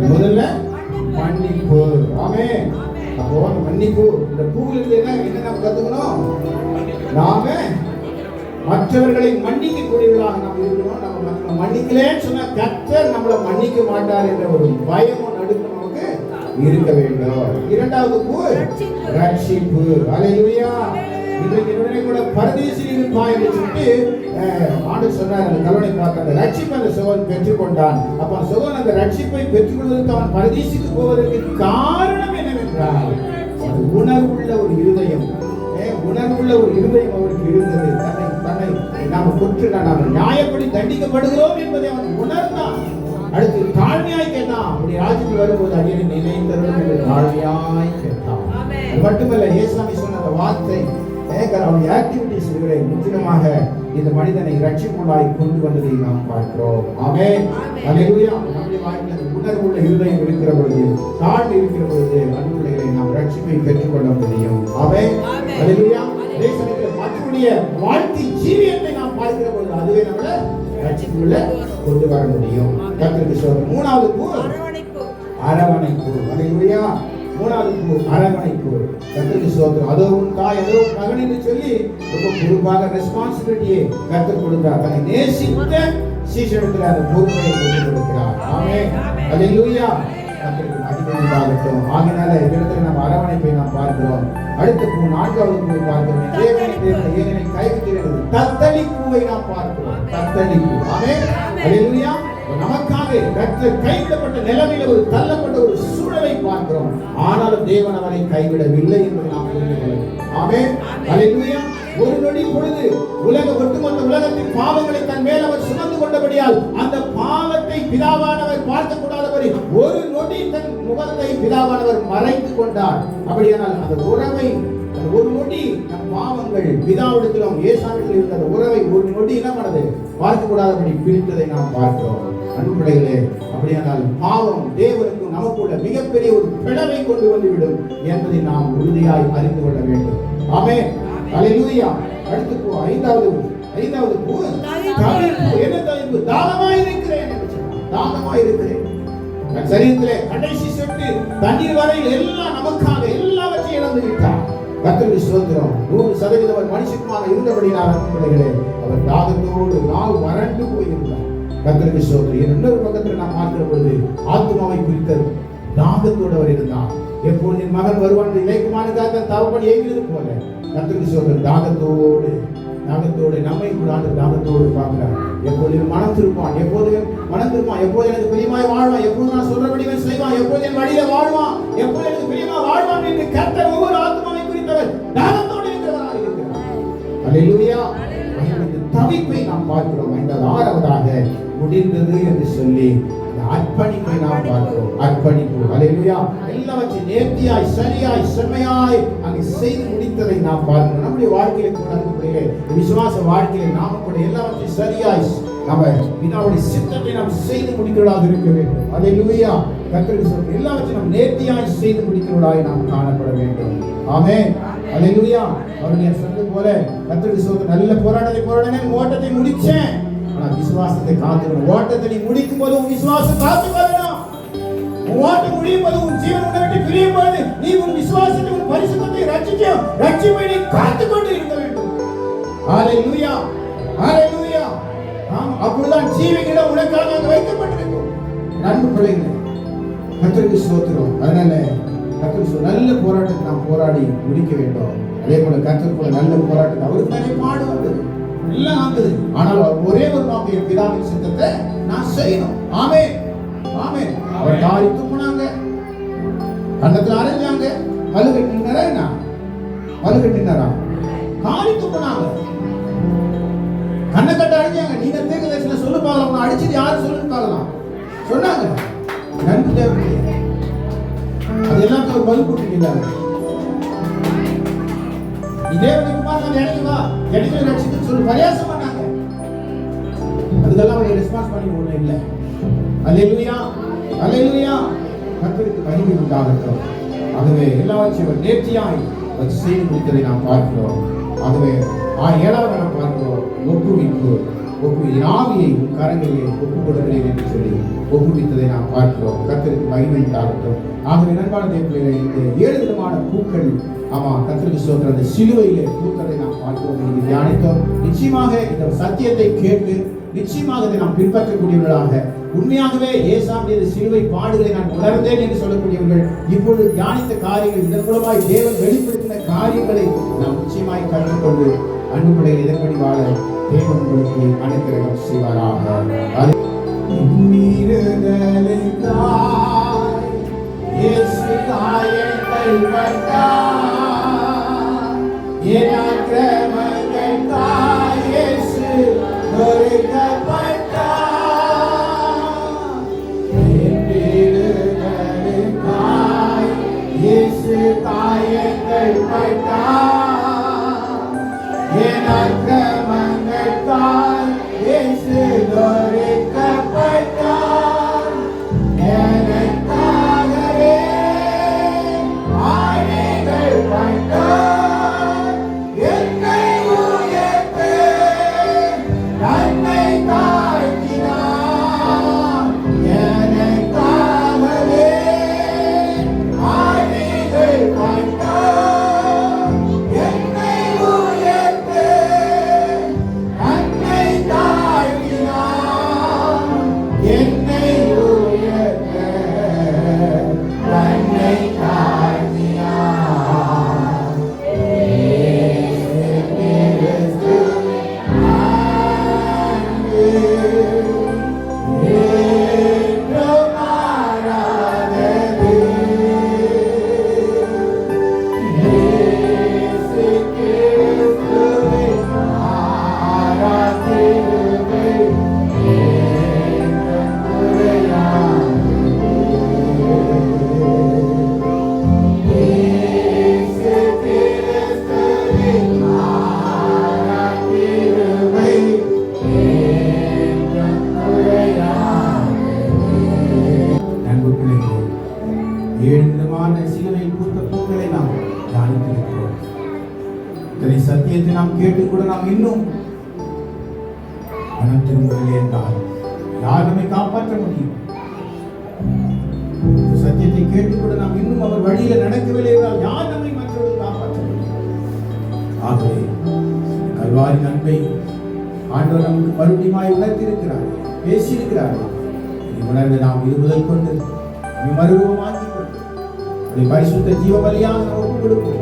முதல்ல மன்னிப்பு. ஆமே அப்போ மன்னிப்பு இந்த பூவில் இருந்து என்ன என்ன நம்ம கத்துக்கணும்? நாம மற்றவர்களை மன்னிக்க கூடியவர்களாக நாம் இருக்கணும். நம்ம மற்றவங்களை மன்னிக்கலேன்னு சொன்னா கத்தர் நம்மளை மன்னிக்க மாட்டார் என்ற ஒரு பயமும் நடுக்கம் நமக்கு இருக்க வேண்டும். இரண்டாவது பூ ரட்சிப்பு. அலையிலுயா. இன்றைக்கு உடனே கூட பரதேசி இருப்பா என்று சொல்லிட்டு அஹ், சொன்னார் அந்த கல்வனை பார்த்த அந்த ரட்சிப்பை அந்த சோகன் பெற்றுக்கொண்டான். அப்ப அந்த சோகன் அந்த ரட்சிப்பை பெற்றுக்கொள்வதற்கு அவன் பரதேசிக்கு போவதற்கு காரணம் என்னவென்றால் அது உணர்வுள்ள ஒரு இருதயம். உணர்வுள்ள ஒரு இருதயம் அவருக்கு இருந்தது. தன்னை தன்னை நாம் கொற்று நாம் நியாயப்படி தண்டிக்கப்படுகிறோம் என்பதை அவன் உணர்ந்தான். அடுத்து தாழ்மையாய் கேட்டான். அப்படி ராஜ்யத்தில் வரும்போது அடியனை நினைத்தரும் என்று தாழ்மையாய் கேட்டான். மட்டுமல்ல ஏசாமி சொன்ன அந்த வார்த்தை அவருடைய ஆக்டிவிட்டிஸ் இவரை முற்றிலுமாக இந்த மனிதனை ரட்சிப்புள்ளாய் கொண்டு வந்ததை நாம் பார்க்கிறோம். ஆமே அல்லேலூயா நம்முடைய வாழ்க்கையில் அந்த உணர்வுள்ள இருதயம் இருக்கிற பொழுது தாழ்வு இருக்கிற பொழுது அன்புகளை நாம் ரட்சிப்பை பெற்றுக்கொள்ள முடியும். ஆமே அல்லேலூயா அதே சமயத்தில் மற்றவருடைய வாழ்க்கை ஜீவியத்தை நாம் பார்க்கிற பொழுது அதுவே நம்மளை ரட்சிப்புள்ள கொண்டு வர முடியும். கத்திரிக்கு சொல்ற மூணாவது பூ அரவணைப்பு. அரவணைப்பு. அல்லேலூயா மூணாவது பூ அரவணைப்பு. கத்திரிக்கு சோத்திரம் அதோ உன் தாய் அதோ உன் மகன் என்று சொல்லி ரொம்ப குறிப்பாக ரெஸ்பான்சிபிலிட்டியை கற்றுக் கொடுத்தார் தன்னை நேசித்த சீசனத்தில் அந்த பொறுப்பை கொடுத்து கொடுக்கிறார் ஆமே அல்லேலூயா கத்திரிக்கு மகிமை ஆகினால இடத்துல நம்ம அரவணைப்பை நாம் பார்க்கிறோம். அடுத்த பூ நான்காவது பூவை பார்க்கிறோம். தேவனை தேவனை ஏனனை கைவிட்டிருக்கிறது. தத்தளி பூவை நாம் பார்க்கிறோம். தத்தளி பூ ஆமே அல்லேலூயா நமக்காக கர்த்தர் கைவிடப்பட்ட நிலைமையில ஒரு தள்ளப்பட்ட ஒரு சூழலை பார்க்கிறோம். ஆனாலும் தேவன் அவனை கைவிடவில்லை என்பதை நாம் புரிந்து கொள்ள ஆமே ஒரு நொடி பொழுது உலக ஒட்டுமொத்த உலகத்தின் பாவங்களை தன் மேல் அவர் சுமந்து கொண்டபடியால் அந்த பாவத்தை பிதாவானவர் பார்க்க கூடாதபடி ஒரு நொடி தன் முகத்தை பிதாவானவர் மறைத்து கொண்டார். அப்படியானால் அந்த உறவை அந்த ஒரு நொடி நம் பாவங்கள் பிதாவிடத்திலும் ஏசாவிடத்தில் இருந்த அந்த உறவை ஒரு நொடி என்ன பண்ணது? பார்க்க கூடாதபடி பிரித்ததை நாம் பார்க்கிறோம். அன்பு பிள்ளைகளே அப்படியானால் பாவம் தேவனுக்கும் நமக்குள்ள மிகப்பெரிய ஒரு பிளவை கொண்டு வந்துவிடும் என்பதை நாம் உறுதியாய் அறிந்து கொள்ள வேண்டும். ஆமே அல்லேலூயா அடுத்து போ ஐந்தாவது ஐந்தாவது என்ன தவிர்ப்பு தாகமாய் இருக்கிறேன். தாகமாய் இருக்கிறேன். சரீரத்திலே கடைசி சொட்டு தண்ணீர் வரையில் எல்லாம் நமக்காக எல்லாவற்றையும் இழந்து விட்டார் கத்திரி சுதந்திரம் நூறு சதவீதம் அவர் மனுஷக்குமாக இருந்தபடினால் பிள்ளைகளே அவர் தாகத்தோடு நாள் வறண்டு போயிருந்தார். கத்தருக்கு சுதந்திரம். இன்னொரு பக்கத்தில் நான் பார்க்கிற பொழுது ஆத்மாவை குறித்த தாகத்தோடு அவர் இருந்தார். எப்பொழுது என் மகன் வருவான் இலைக்குமானுக்காக தவப்பன் ஏங்கினது போல கத்தருக்கு சுதந்திரம் தாகத்தோடு தாகத்தோடு நம்மை கூடாது தாகத்தோடு பார்க்கிறார். எப்போது மனம் திருப்பான் எப்போது மனம் திருப்பான் எப்போது எனக்கு பிரியமாய் வாழ்வான் எப்போது நான் சொல்றபடி செய்வான் எப்போது என் வழியில வாழ்வான் எப்போது எனக்கு பிரியமா வாழ்வான் என்று கர்த்தர் ஒவ்வொரு ஆத்மாவை குறித்தவர் தாகத்தோடு இருக்கிறவராக இருக்கிறார். அல்லேலூயா தவிப்பை நாம் பார்க்கிறோம். ஐந்தாவது ஆறாவதாக முடிந்தது என்று சொல்லி அர்ப்பணிப்பை நாம் பார்க்கிறோம். அர்ப்பணிப்பு. அலையா எல்லாவற்றையும் நேர்த்தியாய் சரியாய் செம்மையாய் அங்கு செய்து முடித்ததை நாம் பார்க்கிறோம். நம்முடைய வாழ்க்கையில நடக்கக்கூடிய விசுவாச வாழ்க்கையில நாம கூட எல்லாவற்றையும் சரியாய் நம்ம வினாவுடைய சித்தத்தை நாம் செய்து முடிக்கிறதாக இருக்க வேண்டும். அதை அல்லேலூயா கர்த்தருக்கு சொல்ற எல்லாவற்றையும் நாம் நேர்த்தியாய் செய்து முடிக்கிறவர்களாய் நாம் காணப்பட வேண்டும். ஆமே அலையுடியா அவருடைய சொன்னது போல கத்திரி சொல்ற நல்ல போராட்டத்தை போராடினேன் ஓட்டத்தை முடிச்சேன் ஆனா விசுவாசத்தை காத்துக்கணும் ஓட்டத்தை நீ முடிக்கும் போது உன் விசுவாசம் காத்து வரணும் உன் ஓட்டம் முடியும் போது உன் ஜீவன் உன்னை விட்டு பிரியும் போது நீ உன் விசுவாசத்தை உன் பரிசுத்தத்தை ரட்சிக்கும் ரட்சிப்பை நீ காத்து கொண்டு இருக்க வேண்டும். அலையுடியா அலையுடியா ஆம் அப்படிதான் ஜீவிகளிடம் உனக்காக வைக்கப்பட்டிருக்கும். நன்மை பிள்ளைகளே கத்திரிக்கு ஸ்தோத்திரம் அதனால கர்த்தர் நல்ல போராட்டத்தை நாம் போராடி முடிக்க வேண்டும். அதே போல கர்த்தர் போல நல்ல போராட்டத்தை அவருக்கு நிறைய பாடு வந்தது எல்லாம் வந்தது ஆனால் அவர் ஒரே ஒரு நோக்கம் என் பிதாவின் சித்தத்தை நான் செய்யணும். ஆமே ஆமே அவர் தாரி துப்புனாங்க கண்டத்தில் அரைஞ்சாங்க. மல்லு கட்டினாரா என்ன? மல்லு கட்டினாரா? காரி துப்புனாங்க கண்ணை கட்ட அடிச்சாங்க. நீங்க தேக்க தரிசனம் சொல்லு பார்க்கலாம். அடிச்சுட்டு யாரும் யாரு சொல்லுன்னு பார்க்கலாம்? சொன்னாங்க. நன்றி தேவையில்லை அது எல்லாத்தையும் ஒரு பதில் கொடுத்துருக்கிறாங்க இதே வந்து குமார் நான் இடைக்கு வா. இடைக்கு ரட்சித்து சொல்லி பரியாசம் பண்ணாங்க அதுக்கெல்லாம் அவங்க ரெஸ்பான்ஸ் பண்ணி ஒண்ணும் இல்லை. அல்லேலூயா அல்லேலூயா கத்திற்கு மகிமை உண்டாகட்டும். ஆகவே எல்லாவற்றையும் அவர் நேர்த்தியாய் அவர் செய்து முடித்ததை நாம் பார்க்கிறோம். ஆகவே ஆ ஏழாவது நாம் பார்க்கிறோம். ஒப்புவிப்பு ஒப்பு ஆவியை உன் கரங்களிலே ஒப்பு கொடுக்கிறேன் என்று சொல்லி ஒப்புவித்ததை நாம் பார்க்கிறோம். கர்த்தருக்கு மகிமை உண்டாகட்டும். ஆகவே நண்பான தேவர்களே இந்த ஏழு விதமான பூக்கள் ஆமா கத்திரிக்கு சொல்ற அந்த சிலுவையிலே பூத்ததை நாம் பார்க்கிறோம். என்று தியானித்தோம். நிச்சயமாக இந்த சத்தியத்தை கேட்டு நிச்சயமாக இதை நாம் பின்பற்றக்கூடியவர்களாக உண்மையாகவே ஏசாமிய சிலுவை பாடுகளை நான் உணர்ந்தேன் என்று சொல்லக்கூடியவர்கள் இப்பொழுது தியானித்த காரியங்கள் இதன் மூலமாய் தேவன் வெளிப்படுத்தின காரியங்களை நாம் நிச்சயமாய் கற்றுக்கொண்டு அன்புடைய இதன்படி வாழ தேவன் உங்களுக்கு அனுக்கிரகம் செய்வாராக. அது நீருதலுக்காய் இயேசு இத்தனை சத்தியத்தை நாம் கேட்டு கூட நாம் இன்னும் பணம் திரும்பவில்லை என்றால் யாருமே காப்பாற்ற முடியும்? சத்தியத்தை கேட்டு கூட நாம் இன்னும் அவர் வழியில நடக்கவில்லை என்றால் யார் நம்மை மற்றவர்கள் காப்பாற்ற முடியும்? ஆகவே கல்வாரி நன்மை ஆண்டவர் நமக்கு மறுபடியுமாய் உணர்த்திருக்கிறார் பேசியிருக்கிறார். உணர்ந்து நாம் இது முதல் கொண்டு நம்மை மறுரூபமாக்கிக் கொண்டு அதை பரிசுத்த ஜீவ பலியாக நாம் ஒப்புக் கொடுப்போம்.